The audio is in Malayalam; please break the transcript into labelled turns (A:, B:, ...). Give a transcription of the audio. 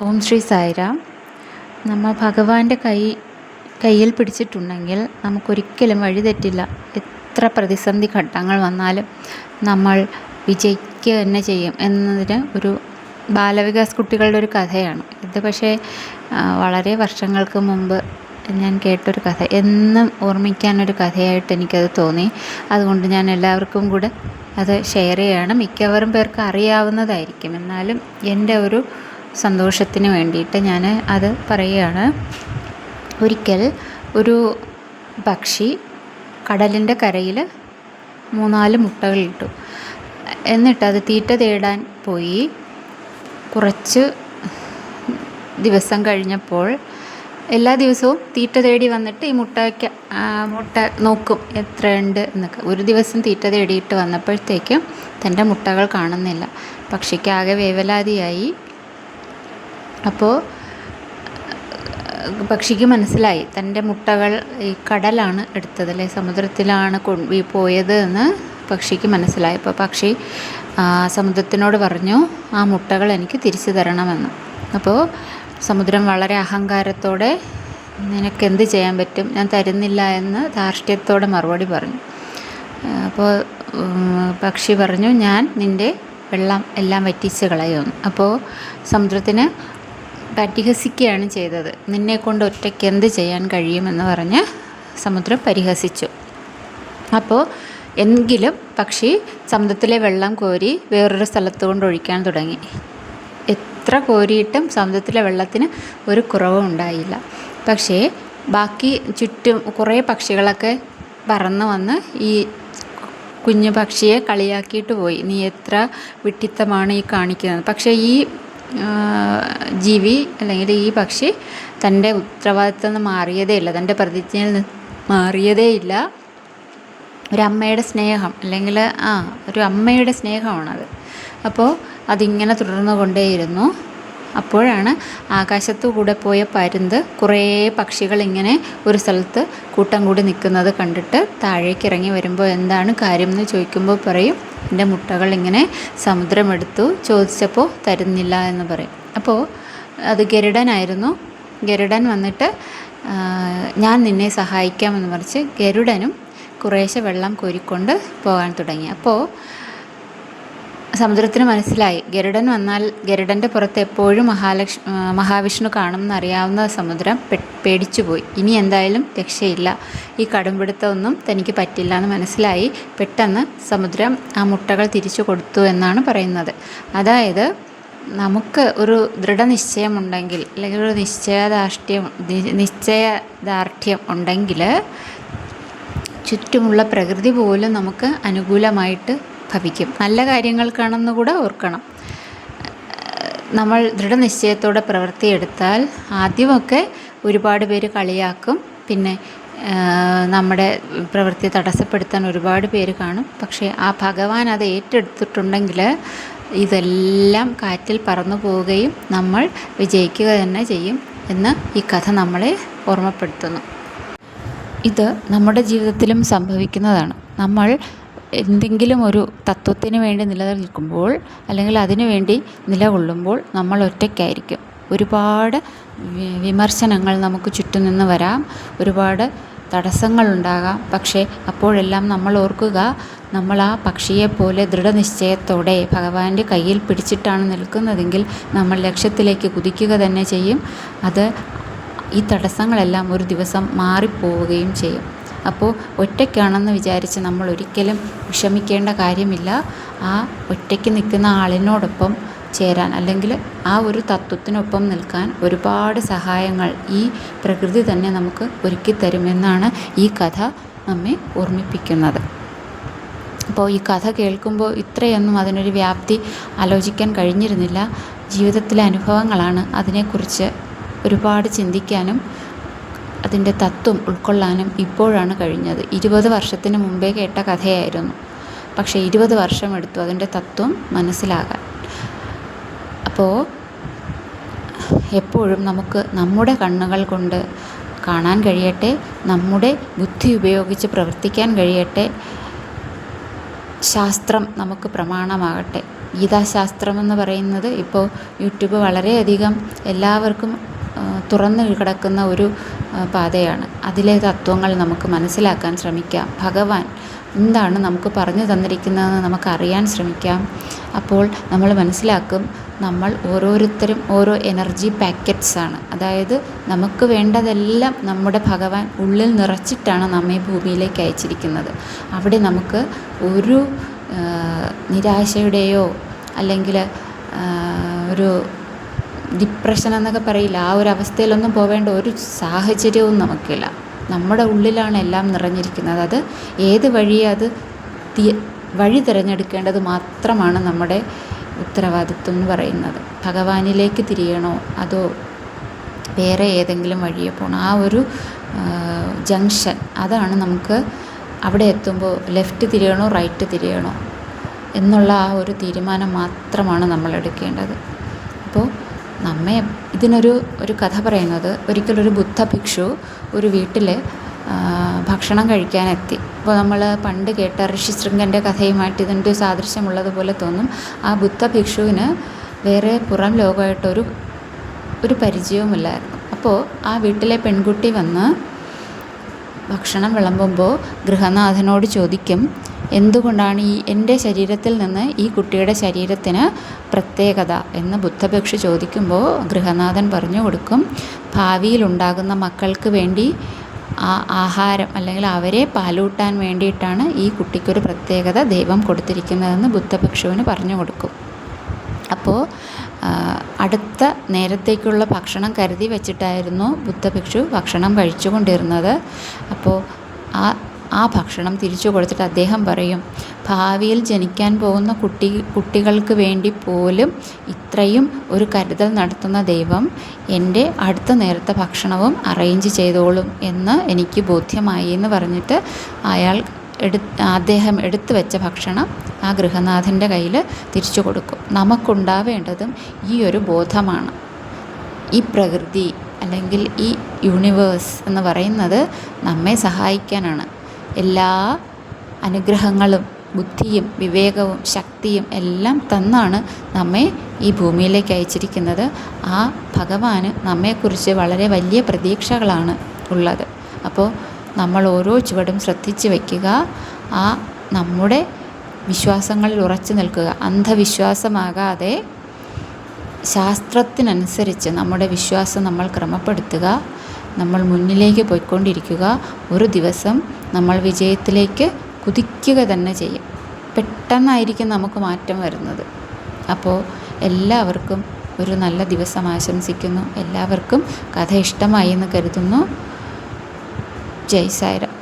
A: ഓം ശ്രീ സായിരാം. നമ്മൾ ഭഗവാന്റെ കൈ കയ്യിൽ പിടിച്ചിട്ടുണ്ടെങ്കിൽ നമുക്കൊരിക്കലും വഴിതെറ്റില്ല എത്ര പ്രതിസന്ധി ഘട്ടങ്ങൾ വന്നാലും നമ്മൾ വിജയിക്കുക തന്നെ ചെയ്യും എന്നതിന് ഒരു ബാലവികാസ് കുട്ടികളുടെ ഒരു കഥയാണ്. ഇത് പക്ഷേ വളരെ വർഷങ്ങൾക്ക് മുമ്പ് ഞാൻ കേട്ടൊരു കഥ. എന്നും ഓർമ്മിക്കാനൊരു കഥയായിട്ട് എനിക്കത് തോന്നി. അതുകൊണ്ട് ഞാൻ എല്ലാവർക്കും കൂടെ അത് ഷെയർ ചെയ്യണം. മിക്കവാറും പേർക്ക് അറിയാവുന്നതായിരിക്കും. എന്നാലും എന്റെ ഒരു സന്തോഷത്തിന് വേണ്ടിയിട്ട് ഞാൻ അത് പറയുകയാണ്. ഒരിക്കൽ ഒരു പക്ഷി കടലിന്റെ കരയിൽ മൂന്നാൽ മുട്ടകളിട്ടു എന്നിട്ട് അത് തീറ്റ തേടാൻ പോയി. കുറച്ച് ദിവസം കഴിഞ്ഞപ്പോൾ എല്ലാ ദിവസവും തീറ്റ തേടി വന്നിട്ട് ഈ മുട്ടയ്ക്ക് മുട്ട നോക്കും എത്രയുണ്ട് എന്നൊക്കെ. ഒരു ദിവസം തീറ്റ തേടിയിട്ട് വന്നപ്പോഴത്തേക്കും തന്റെ മുട്ടകൾ കാണുന്നില്ല. പക്ഷിക്ക് ആകെ വേവലാതിയായി. അപ്പോൾ പക്ഷിക്ക് മനസ്സിലായി. തന്റെ മുട്ടകൾ ഈ കടലാണ് എടുത്തത് അല്ലെ? സമുദ്രത്തിലാണ് കൊ- പോയത് എന്ന് പക്ഷിക്ക് മനസ്സിലായി. അപ്പോൾ പക്ഷി സമുദ്രത്തിനോട് പറഞ്ഞു ആ മുട്ടകൾ എനിക്ക് തിരിച്ചു തരണമെന്ന്. അപ്പോൾ സമുദ്രം വളരെ അഹങ്കാരത്തോടെ നിനക്ക് എന്ത് ചെയ്യാൻ പറ്റും? ഞാൻ തരുന്നില്ല എന്ന് ധാർഷ്ട്യത്തോടെ മറുപടി പറഞ്ഞു. അപ്പോൾ പക്ഷി പറഞ്ഞു ഞാൻ നിന്റെ വെള്ളം എല്ലാം വറ്റിച്ച് കളയുമെന്ന്. അപ്പോൾ സമുദ്രത്തിന് പരിഹസിക്കുകയാണ് ചെയ്തത്. നിന്നെക്കൊണ്ട് ഒറ്റയ്ക്ക് എന്ത് ചെയ്യാൻ കഴിയുമെന്ന് പറഞ്ഞ് സമുദ്രം പരിഹസിച്ചു. അപ്പോൾ എങ്കിലും പക്ഷി സമുദ്രത്തിലെ വെള്ളം കോരി വേറൊരു സ്ഥലത്ത് കൊണ്ട് ഒഴിക്കാൻ തുടങ്ങി. എത്ര കോരിയിട്ടും സമുദ്രത്തിലെ വെള്ളത്തിന് ഒരു കുറവും ഉണ്ടായില്ല. പക്ഷേ ബാക്കി ചുറ്റും കുറേ പക്ഷികളൊക്കെ പറന്ന് വന്ന് ഈ കുഞ്ഞു പക്ഷിയെ കളിയാക്കിയിട്ട് പോയി. നീ എത്ര വിട്ടിത്തമാണ് ഈ കാണിക്കുന്നത്. പക്ഷേ ഈ ജീവി അല്ലെങ്കിൽ ഈ പക്ഷി തന്റെ ഉത്തരവാദിത്തം നിന്ന് മാറിയതേ ഇല്ല. തന്റെ പ്രതിജ്ഞയിൽ നിന്ന് മാറിയതേ ഇല്ല. ഒരമ്മയുടെ സ്നേഹം അല്ലെങ്കിൽ ആ ഒരു അമ്മയുടെ സ്നേഹമാണത്. അപ്പോൾ അതിങ്ങനെ തുടർന്നു കൊണ്ടേയിരുന്നു അപ്പോഴാണ് ആകാശത്തു കൂടെ പോയ പരുന്ത് കുറേ പക്ഷികൾ ഇങ്ങനെ ഒരു സ്ഥലത്ത് കൂട്ടം കൂടി നിൽക്കുന്നത് കണ്ടിട്ട് താഴേക്ക് ഇറങ്ങി വരുമ്പോൾ എന്താണ് കാര്യം എന്ന് ചോദിക്കുമ്പോൾ പറയും എന്റെ മുട്ടകൾ ഇങ്ങനെ സമുദ്രമെടുത്തു ചോദിച്ചപ്പോൾ തരുന്നില്ല എന്ന് പറയും. അപ്പോൾ അത് ഗരുഡനായിരുന്നു ഗരുഡൻ വന്നിട്ട് ഞാൻ നിന്നെ സഹായിക്കാമെന്ന് മറിച്ച് ഗരുഡനും കുറേശ്ശെ വെള്ളം കോരിക്കൊണ്ട് പോകാൻ തുടങ്ങി. അപ്പോൾ സമുദ്രത്തിന് മനസ്സിലായി. ഗരുഡൻ വന്നാൽ ഗരുഡന്റെ പുറത്ത് എപ്പോഴും മഹാലക്ഷ് മഹാവിഷ്ണു കാണുമെന്ന് അറിയാവുന്ന സമുദ്രം പെ പേടിച്ചുപോയി. ഇനി എന്തായാലും രക്ഷയില്ല. ഈ കടുംപിടുത്തമൊന്നും തനിക്ക് പറ്റില്ല എന്ന് മനസ്സിലായി. പെട്ടെന്ന് സമുദ്രം ആ മുട്ടകൾ തിരിച്ചു കൊടുത്തു എന്നാണ് പറയുന്നത്. അതായത് നമുക്ക് ഒരു ദൃഢനിശ്ചയമുണ്ടെങ്കിൽ അല്ലെങ്കിൽ ഒരു നിശ്ചയദാർഢ്യം നിശ്ചയദാർഢ്യം ഉണ്ടെങ്കിൽ ചുറ്റുമുള്ള പ്രകൃതി പോലും നമുക്ക് അനുകൂലമായിട്ട് ഭവിക്കും. നല്ല കാര്യങ്ങൾക്കാണെന്ന് കൂടെ ഓർക്കണം. നമ്മൾ ദൃഢനിശ്ചയത്തോടെ പ്രവൃത്തിയെടുത്താൽ ആദ്യമൊക്കെ ഒരുപാട് പേര് കളിയാക്കും. പിന്നെ നമ്മുടെ പ്രവൃത്തി തടസ്സപ്പെടുത്താൻ ഒരുപാട് പേര് കാണും. പക്ഷേ ആ ഭഗവാൻ അത് ഏറ്റെടുത്തിട്ടുണ്ടെങ്കിൽ ഇതെല്ലാം കാറ്റിൽ പറന്നു പോവുകയും നമ്മൾ വിജയിക്കുക തന്നെ ചെയ്യും എന്ന് ഈ കഥ നമ്മളെ ഓർമ്മപ്പെടുത്തുന്നു. ഇത് നമ്മുടെ ജീവിതത്തിലും സംഭവിക്കുന്നതാണ്. നമ്മൾ എന്തെങ്കിലും ഒരു തത്വത്തിന് വേണ്ടി നിലനിൽക്കുമ്പോൾ അല്ലെങ്കിൽ അതിനു വേണ്ടി നിലകൊള്ളുമ്പോൾ നമ്മൾ ഒറ്റയ്ക്കായിരിക്കും. ഒരുപാട് വിമർശനങ്ങൾ നമുക്ക് ചുറ്റും നിന്ന് വരാം. ഒരുപാട് തടസ്സങ്ങളുണ്ടാകാം പക്ഷേ അപ്പോഴെല്ലാം നമ്മൾ ഓർക്കുക നമ്മൾ ആ പക്ഷിയെപ്പോലെ ദൃഢനിശ്ചയത്തോടെ ഭഗവാന്റെ കയ്യിൽ പിടിച്ചിട്ടാണ് നിൽക്കുന്നതെങ്കിൽ നമ്മൾ ലക്ഷ്യത്തിലേക്ക് കുതിക്കുക തന്നെ ചെയ്യും. അത് ഈ തടസ്സങ്ങളെല്ലാം ഒരു ദിവസം മാറിപ്പോവുകയും ചെയ്യും. അപ്പോൾ ഒറ്റയ്ക്കാണെന്ന് വിചാരിച്ച് നമ്മൾ ഒരിക്കലും വിഷമിക്കേണ്ട കാര്യമില്ല. ആ ഒറ്റയ്ക്ക് നിൽക്കുന്ന ആളിനോടൊപ്പം ചേരാൻ അല്ലെങ്കിൽ ആ ഒരു തത്വത്തിനൊപ്പം നിൽക്കാൻ ഒരുപാട് സഹായങ്ങൾ ഈ പ്രകൃതി തന്നെ നമുക്ക് ഒരുക്കിത്തരുമെന്നാണ് ഈ കഥ നമ്മെ ഓർമ്മിപ്പിക്കുന്നത്. അപ്പോൾ ഈ കഥ കേൾക്കുമ്പോൾ ഇത്രയൊന്നും അതിനൊരു വ്യാപ്തി ആലോചിക്കാൻ കഴിഞ്ഞിരുന്നില്ല. ജീവിതത്തിലെ അനുഭവങ്ങളാണ് അതിനെക്കുറിച്ച് ഒരുപാട് ചിന്തിക്കാനും അതിന്റെ തത്വം ഉൾക്കൊള്ളാനും ഇപ്പോഴാണ് കഴിഞ്ഞത്. ഇരുപത് വർഷത്തിന് മുമ്പേ കേട്ട കഥയായിരുന്നു. പക്ഷേ ഇരുപത് വർഷം എടുത്തു അതിന്റെ തത്വം മനസ്സിലാകാൻ. അപ്പോൾ എപ്പോഴും നമുക്ക് നമ്മുടെ കണ്ണുകൾ കൊണ്ട് കാണാൻ കഴിയട്ടെ നമ്മുടെ ബുദ്ധി ഉപയോഗിച്ച് പ്രവർത്തിക്കാൻ കഴിയട്ടെ ശാസ്ത്രം നമുക്ക് പ്രമാണമാകട്ടെ. ഗീതാശാസ്ത്രം എന്ന് പറയുന്നത് ഇപ്പോൾ യൂട്യൂബ് വളരെയധികം എല്ലാവർക്കും തുറന്ന് കിടക്കുന്ന ഒരു പാതയാണ്. അതിലെ തത്വങ്ങൾ നമുക്ക് മനസ്സിലാക്കാൻ ശ്രമിക്കാം. ഭഗവാൻ എന്താണ് നമുക്ക് പറഞ്ഞു തന്നിരിക്കുന്നതെന്ന് നമുക്കറിയാൻ ശ്രമിക്കാം. അപ്പോൾ നമ്മൾ മനസ്സിലാക്കും നമ്മൾ ഓരോരുത്തരും ഓരോ എനർജി പാക്കറ്റ്സാണ്. അതായത് നമുക്ക് വേണ്ടതെല്ലാം നമ്മുടെ ഭഗവാൻ ഉള്ളിൽ നിറച്ചിട്ടാണ് നമ്മെ ഭൂമിയിലേക്ക് അയച്ചിരിക്കുന്നത്. അവിടെ നമുക്ക് ഒരു നിരാശയുടെയോ അല്ലെങ്കിൽ ഒരു ഡിപ്രഷൻ എന്നൊക്കെ പറയില്ല. ആ ഒരു അവസ്ഥയിലൊന്നും പോവേണ്ട ഒരു സാഹചര്യവും നമുക്കില്ല. നമ്മുടെ ഉള്ളിലാണ് എല്ലാം നിറഞ്ഞിരിക്കുന്നത്. അത് ഏത് വഴിയെ അത് വഴി തിരഞ്ഞെടുക്കേണ്ടത് മാത്രമാണ് നമ്മുടെ ഉത്തരവാദിത്വം എന്ന് പറയുന്നത്. ഭഗവാനിലേക്ക് തിരിയണോ? അതോ വേറെ ഏതെങ്കിലും വഴിയെ പോകണം ആ ഒരു ജംഗ്ഷൻ അതാണ് നമുക്ക് അവിടെ എത്തുമ്പോൾ ലെഫ്റ്റ് തിരിയണോ റൈറ്റ് തിരിയണോ എന്നുള്ള ആ ഒരു തീരുമാനം മാത്രമാണ് നമ്മൾ എടുക്കേണ്ടത്. അപ്പോൾ നമ്മെ ഇതിനൊരു ഒരു കഥ പറയുന്നത് ഒരിക്കലൊരു ബുദ്ധ ഭിക്ഷു ഒരു വീട്ടിൽ ഭക്ഷണം കഴിക്കാനെത്തി. അപ്പോൾ നമ്മൾ പണ്ട് കേട്ട ഋഷിശൃംഗന്റെ കഥയുമായിട്ട് ഇതിന്റെ സാദൃശ്യമുള്ളതുപോലെ തോന്നും. ആ ബുദ്ധ ഭിക്ഷുവിന് വേറെ പുറം ലോകമായിട്ടൊരു ഒരു പരിചയവുമില്ലായിരുന്നു. അപ്പോൾ ആ വീട്ടിലെ പെൺകുട്ടി വന്ന് ഭക്ഷണം വിളമ്പുമ്പോൾ ഗൃഹനാഥനോട് ചോദിക്കും എന്തുകൊണ്ടാണ് ഈ എന്റെ ശരീരത്തിൽ നിന്ന് ഈ കുട്ടിയുടെ ശരീരത്തിന് പ്രത്യേകത എന്ന് ബുദ്ധഭിക്ഷു ചോദിക്കുമ്പോൾ ഗൃഹനാഥൻ പറഞ്ഞു കൊടുക്കും ഭാവിയിൽ ഉണ്ടാകുന്ന മക്കൾക്ക് വേണ്ടി ആ ആഹാരം അല്ലെങ്കിൽ അവരെ പാലൂട്ടാൻ വേണ്ടിയിട്ടാണ് ഈ കുട്ടിക്കൊരു പ്രത്യേകത ദൈവം കൊടുത്തിരിക്കുന്നതെന്ന് ബുദ്ധഭിക്ഷുവിന് പറഞ്ഞു കൊടുക്കും. അപ്പോൾ അടുത്ത നേരത്തേക്കുള്ള ഭക്ഷണം കരുതി വെച്ചിട്ടായിരുന്നു ബുദ്ധഭിക്ഷു ഭക്ഷണം കഴിച്ചുകൊണ്ടിരുന്നത്. അപ്പോൾ ആ ആ ഭക്ഷണം തിരിച്ചു കൊടുത്തിട്ട് അദ്ദേഹം പറയും ഭാവിയിൽ ജനിക്കാൻ പോകുന്ന കുട്ടി കുട്ടികൾക്ക് വേണ്ടി പോലും ഇത്രയും ഒരു കരുതൽ നടത്തുന്ന ദൈവം എന്റെ അടുത്ത നേരത്തെ ഭക്ഷണവും അറേഞ്ച് ചെയ്തോളും എന്ന് എനിക്ക് ബോധ്യമായി എന്ന് പറഞ്ഞിട്ട് അയാൾ എടു അദ്ദേഹം എടുത്തു വെച്ച ഭക്ഷണം ആ ഗൃഹനാഥന്റെ കയ്യിൽ തിരിച്ചു കൊടുക്കും. നമുക്കുണ്ടാവേണ്ടതും ഈ ഒരു ബോധമാണ്. ഈ പ്രകൃതി അല്ലെങ്കിൽ ഈ യൂണിവേഴ്സ് എന്ന് പറയുന്നത് നമ്മെ സഹായിക്കാനാണ്. എല്ലാ അനുഗ്രഹങ്ങളും ബുദ്ധിയും വിവേകവും ശക്തിയും എല്ലാം തന്നാണ് നമ്മെ ഈ ഭൂമിയിലേക്ക് അയച്ചിരിക്കുന്നത്. ആ ഭഗവാന് നമ്മെക്കുറിച്ച് വളരെ വലിയ പ്രതീക്ഷകളാണ് ഉള്ളത്. അപ്പോൾ നമ്മൾ ഓരോ ചുവടും ശ്രദ്ധിച്ച് വയ്ക്കുക. ആ നമ്മുടെ വിശ്വാസങ്ങളിൽ ഉറച്ചു നിൽക്കുക. അന്ധവിശ്വാസമാകാതെ ശാസ്ത്രത്തിനനുസരിച്ച് നമ്മുടെ വിശ്വാസം നമ്മൾ ക്രമപ്പെടുത്തുക. നമ്മൾ മുന്നിലേക്ക് പോയിക്കൊണ്ടിരിക്കുക. ഒരു ദിവസം നമ്മൾ വിജയത്തിലേക്ക് കുതിക്കുക തന്നെ ചെയ്യും. പെട്ടെന്നായിരിക്കും നമുക്ക് മാറ്റം വരുന്നത്. അപ്പോൾ എല്ലാവർക്കും ഒരു നല്ല ദിവസം ആശംസിക്കുന്നു. എല്ലാവർക്കും കഥ ഇഷ്ടമായി എന്ന് കരുതുന്നു. ജയ് സായിരാം.